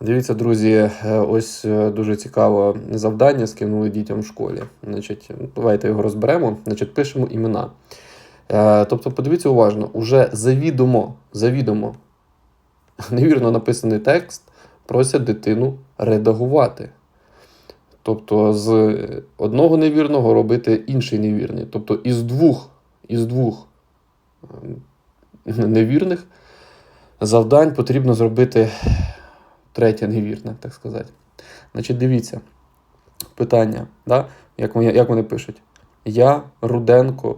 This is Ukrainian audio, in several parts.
Дивіться, друзі, е, ось е, дуже цікаве завдання скинули дітям в школі. Значить, давайте його розберемо. Значить, пишемо імена. Е, Тобто, подивіться уважно, уже завідомо, завідомо невірно написаний текст просять дитину редагувати. Тобто, з одного невірного робити інший невірний. Тобто, із двох, із двох ем, невірних завдань потрібно зробити третє невірне, так сказати. Значить, дивіться. Питання, да? як, вони, як вони пишуть? Я Руденко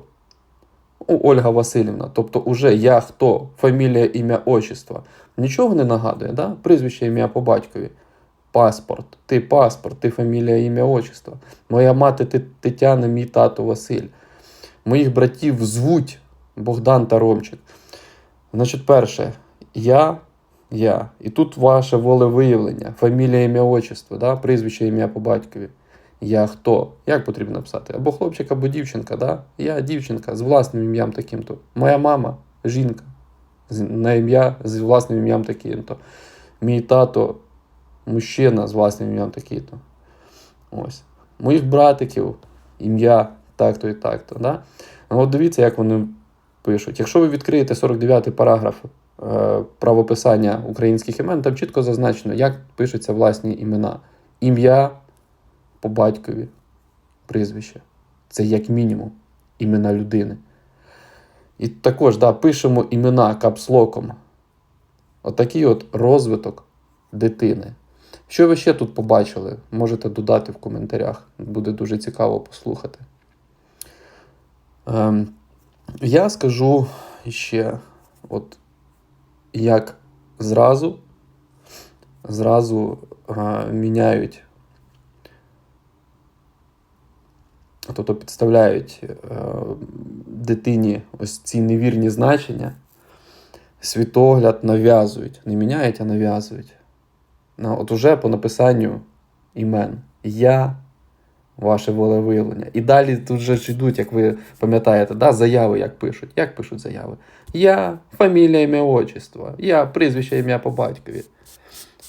ну, Ольга Васильівна. Тобто, уже я хто, фамілія, ім'я, отчество. Нічого не нагадує, да? прізвище, ім'я по батькові. Паспорт, ти паспорт, ти фамілія, ім'я, отчество. Моя мати Ти- Тетяна, мій тато Василь. Моїх братів звуть Богдан та Ромчик. Значить, перше, я, я. І тут ваше волевиявлення, фамілія, ім'я, отчество, да? прізвище, ім'я по батькові. Я хто? Як потрібно написати? Або хлопчик, або дівчинка, да? Я дівчинка з власним ім'ям таким-то. Моя мама жінка на ім'я з власним ім'ям таким-то. Мій тато мужчина з власним ім'ям таким-то. Ось. Моїх братиків ім'я так-то і так-то. Да? Ну, от дивіться, як вони пишуть. Якщо ви відкриєте 49-й параграф правописання українських імен, там чітко зазначено, як пишуться власні імена. Ім'я по батькові, прізвище. Це як мінімум імена людини. І також да, пишемо імена капслоком. Отакий от розвиток дитини. Що ви ще тут побачили? Можете додати в коментарях. Буде дуже цікаво послухати. Ем, я скажу ще, от як зразу, зразу е, міняють, тобто підставляють е, дитині ось ці невірні значення, світогляд нав'язують. Не міняють, а нав'язують. От уже по написанню імен. Я, ваше волевиявлення. І далі тут же ж йдуть, як ви пам'ятаєте, да, заяви як пишуть. Як пишуть заяви? Я, фамілія, ім'я, отчество. Я, прізвище, ім'я по батькові.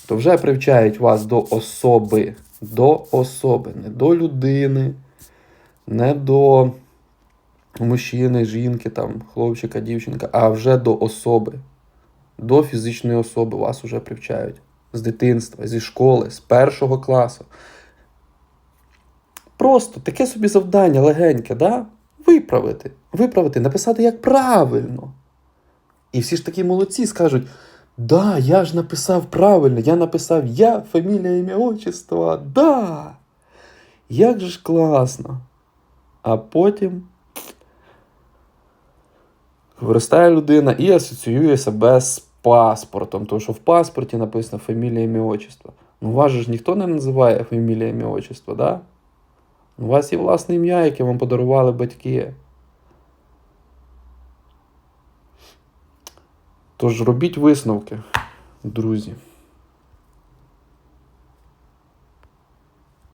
То вже привчають вас до особи. До особи, не до людини, не до мужчини, жінки, там, хлопчика, дівчинка, а вже до особи. До фізичної особи вас вже привчають з дитинства, зі школи, з першого класу. Просто таке собі завдання легеньке, да? виправити. Виправити, написати як правильно. І всі ж такі молодці скажуть: да, я ж написав правильно, я написав я, фамілія, ім'я, отчество, да. Як же ж класно. А потім виростає людина і асоціює себе з паспортом, тому що в паспорті написано фамілія, ім'я, отчество. Ну, вас же ж ніхто не називає фамілія, ім'я, отчество, да? У вас є власне ім'я, яке вам подарували батьки. Тож робіть висновки, друзі.